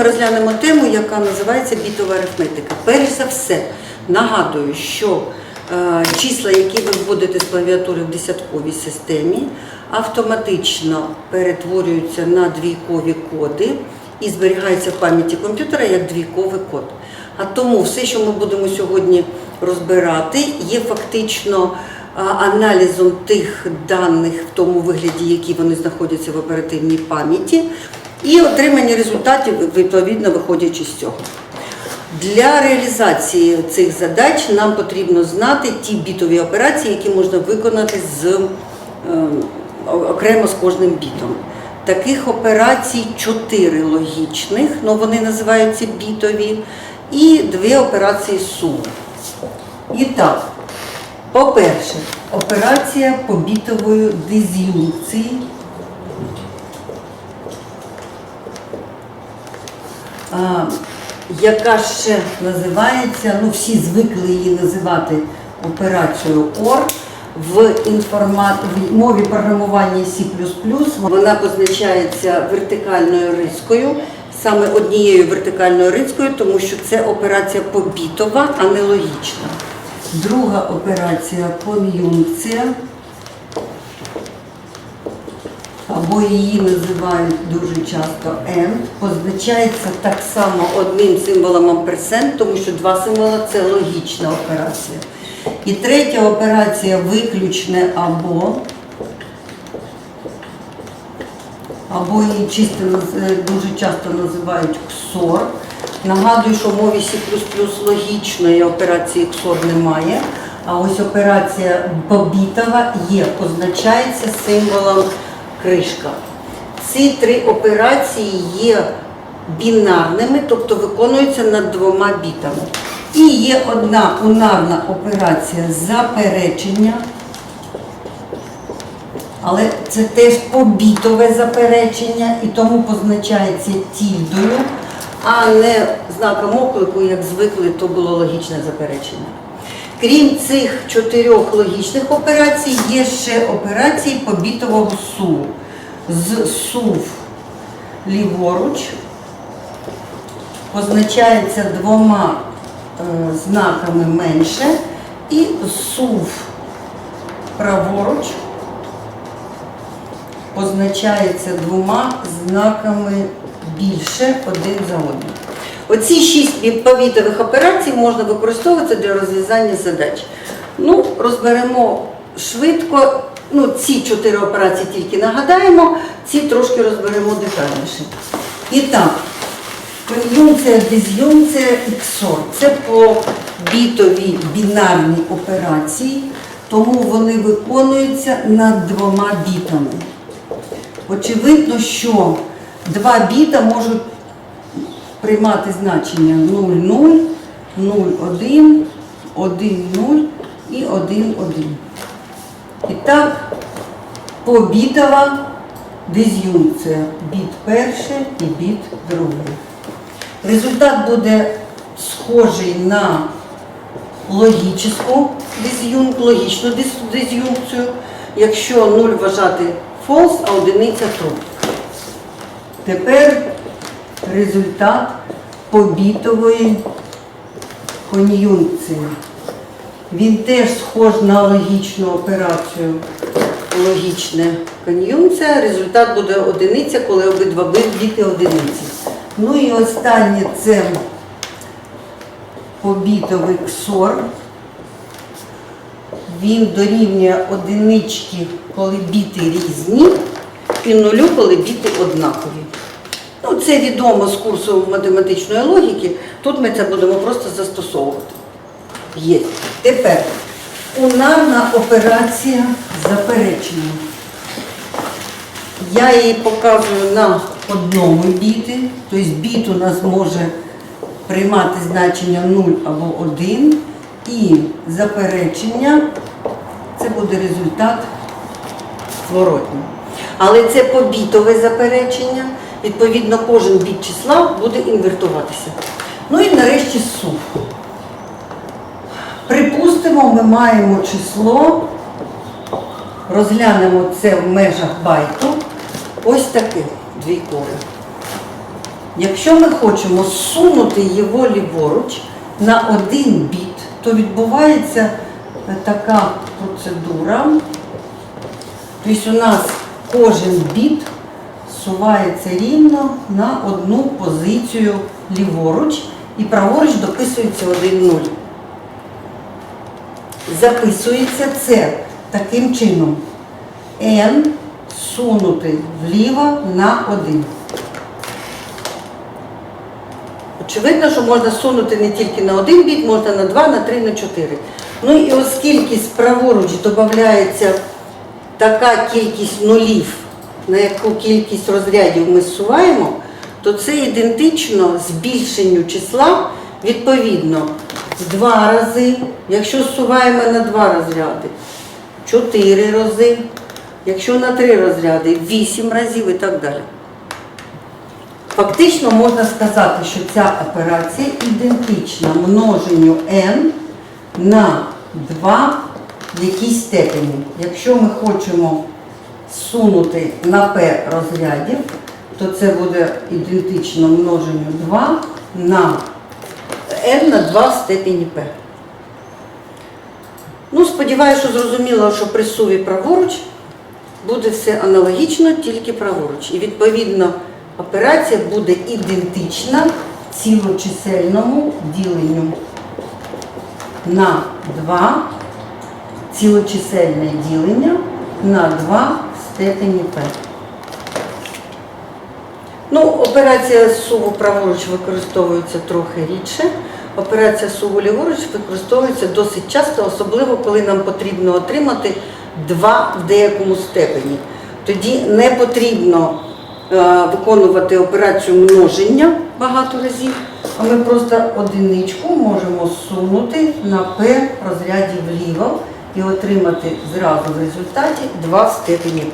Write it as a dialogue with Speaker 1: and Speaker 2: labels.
Speaker 1: ми розглянемо тему, яка називається бітова арифметика. Перш за все, нагадую, що е, числа, які ви вводите з клавіатури в десятковій системі, автоматично перетворюються на двійкові коди і зберігаються в пам'яті комп'ютера як двійковий код. А тому все, що ми будемо сьогодні розбирати, є фактично аналізом тих даних в тому вигляді, які вони знаходяться в оперативній пам'яті, і отримання результатів відповідно виходячи з цього. Для реалізації цих задач нам потрібно знати ті бітові операції, які можна виконати з, е, окремо з кожним бітом. Таких операцій чотири логічних, ну вони називаються бітові, і дві операції суму. І так, по-перше, операція побітової диз'юнкції. Яка ще називається, ну всі звикли її називати операцією OR. В, інформа... в мові програмування C++ вона позначається вертикальною рискою, саме однією вертикальною рискою, тому що це операція побітова, а не логічна. Друга операція кон'юнкція, або її називають дуже часто AND, позначається так само одним символом амперсент, тому що два символа це логічна операція. І третя операція виключне або, або її чисто дуже часто називають XOR. Нагадую, що в мові C++ логічної операції XOR немає. А ось операція побітова є, позначається символом кришка. Ці три операції є бінарними, тобто виконуються над двома бітами. І є одна унарна операція заперечення, але це теж побітове заперечення і тому позначається тільдою, а не знаком оклику, як звикли, то було логічне заперечення. Крім цих чотирьох логічних операцій, є ще операції побітового суву. З сув ліворуч позначається двома е, знаками менше і сув праворуч позначається двома знаками більше один за одним. Оці шість повітових операцій можна використовувати для розв'язання задач. Ну, розберемо швидко. Ну, ці чотири операції тільки нагадаємо, ці трошки розберемо детальніше. І так, кон'юнкція, диз'юнкція, XOR. Це по бітові бінарні операції, тому вони виконуються над двома бітами. Очевидно, що два біта можуть приймати значення 0, 0, 0, 1, 1, 0 і 1, 1. І так, побітова диз'юнкція. Біт перший і біт другий. Результат буде схожий на логічну диз'юнк, логічну диз'юнкцію, якщо 0 вважати false, а одиниця true. Тепер результат побітової кон'юнкції. Він теж схож на логічну операцію. Логічна кон'юнкція. Результат буде одиниця, коли обидва біти одиниці. Ну і останнє це побітовий ксор. Він дорівнює одинички, коли біти різні, і нулю, коли біти однакові. Це відомо з курсу математичної логіки. Тут ми це будемо просто застосовувати. Є. Тепер унарна операція заперечення. Я її показую на одному біті, тобто біт у нас може приймати значення 0 або 1, і заперечення це буде результат зворотній. Але це побітове заперечення, відповідно, кожен біт числа буде інвертуватися. Ну і нарешті сув. Припустимо, ми маємо число, розглянемо це в межах байту, ось таке двійкове. Якщо ми хочемо сунути його ліворуч на один біт, то відбувається е, така процедура. Тобто у нас кожен біт сувається рівно на одну позицію ліворуч і праворуч дописується 1-0. Записується це таким чином. N сунути вліво на 1. Очевидно, що можна сунути не тільки на один біт, можна на 2, на 3, на 4. Ну і оскільки справоруч додається така кількість нулів, на яку кількість розрядів ми зсуваємо, то це ідентично збільшенню числа відповідно в два рази, якщо зсуваємо на два розряди, чотири рази, якщо на три розряди, вісім разів і так далі. Фактично можна сказати, що ця операція ідентична множенню n на 2 в якійсь степені. Якщо ми хочемо сунути на p розрядів, то це буде ідентично множенню 2 на n на 2 в степені p. Ну, сподіваюся, що зрозуміло, що при суві праворуч буде все аналогічно, тільки праворуч. І відповідно операція буде ідентична цілочисельному діленню на 2 цілочисельне ділення на 2 в степені p. Ну, операція суву праворуч використовується трохи рідше. Операція суву ліворуч використовується досить часто, особливо коли нам потрібно отримати 2 в деякому степені. Тоді не потрібно е, виконувати операцію множення багато разів, а ми просто одиничку можемо сунути на P розряді вліво і отримати зразу в результаті два степені.